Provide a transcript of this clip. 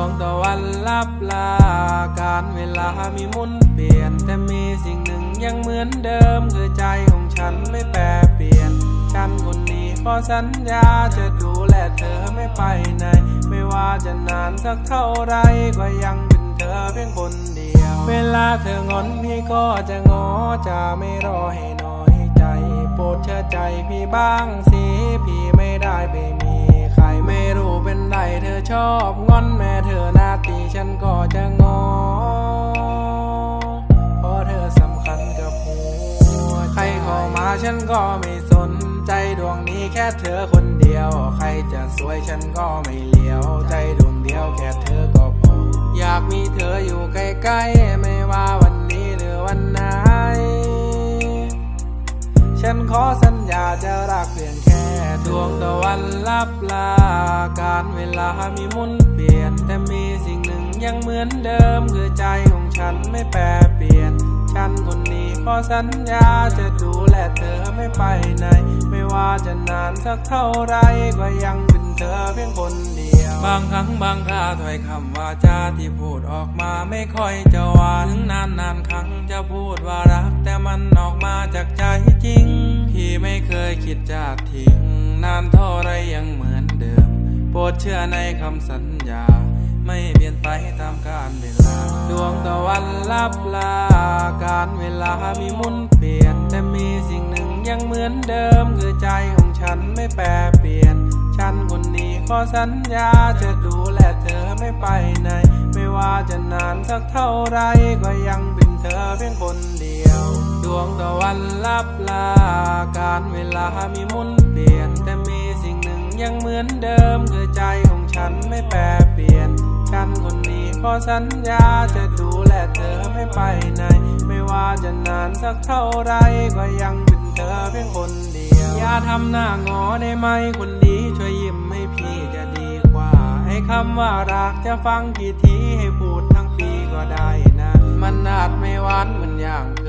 วันลับลา การเวลามีมุนเปลี่ยน แต่มีสิ่งหนึ่งยังเหมือนเดิม คือใจของฉันไม่แปรเปลี่ยน ฉันคนนี้ขอสัญญาจะดูแลเธอไม่ไปไหน ไม่ว่าจะนานสักเท่าไรก็ยังเป็นเธอเพียงคนเดียว เวลาเธองอนพี่ก็จะงอจะไม่รอให้น้อยใจ โปรดเชื่อใจพี่บ้างสิพี่ไม่ได้ไปมี ชอบงอนแม่เธอหน้าตีฉันก็จะงอ เพราะเธอสำคัญกับหัวใครเข้ามาฉันก็ไม่สน ใจดวงนี้แค่เธอคนเดียว ใครจะสวยฉันก็ไม่เลี้ยว ใจดวงเดียวแค่เธอก็พอ อยากมีเธออยู่ใกล้ๆ ไม่ว่าวันนี้หรือวันไหน ฉันขอสัญญาจะรักเพียง ดวงตะวันลับลา การเวลามีมุนเปลี่ยน แต่มีสิ่งหนึ่งยังเหมือนเดิม คือใจของฉันไม่แปรเปลี่ยน ฉันคนนี้ขอสัญญาจะดูแลเธอไม่ไปไหน ไม่ว่าจะนานสักเท่าไรก็ยังเป็นเธอเพียงคนเดียว บางครั้งบางคราถ้อยคำว่าจาที่พูดออกมาไม่ค่อยจะหวานถึงนานนานครั้งจะพูดว่ารัก แต่มันออกมาจากใจจริง พี่ไม่เคยคิดจะทิ้ง นานเท่าไรยังเหมือนเดิม โปรดเชื่อในคำสัญญา ไม่เปลี่ยนไปตามกาลเวลา ดวงตะวันลับลา การเวลามีมุนเปลี่ยน แต่มีสิ่งหนึ่งยังเหมือนเดิม คือใจของฉันไม่แปรเปลี่ยน ฉันคนนี้ขอสัญญาจะดูแลเธอไม่ไปไหน ไม่ว่าจะนานสักเท่าไรก็ยังเป็น เธอเพียงคนเดียว ดวงตะวันลับลา การเวลามีมุนเปลี่ยน แต่มีสิ่งหนึ่งยังเหมือนเดิม คือใจของฉันไม่แปรเปลี่ยน ฉันคนนี้ขอสัญญาจะดูแลเธอไม่ไปไหน ไม่ว่าจะนานสักเท่าไรก็ยังเป็นเธอเพียงคนเดียว อย่าทำหน้างอได้ไหมคนดีช่วยยิ้มให้พี่จะดีกว่า ให้คำว่ารักจะฟังกี่ทีให้พูดทั้งปีก็ได้ มันอาจไม่หวานเหมือนอย่างเค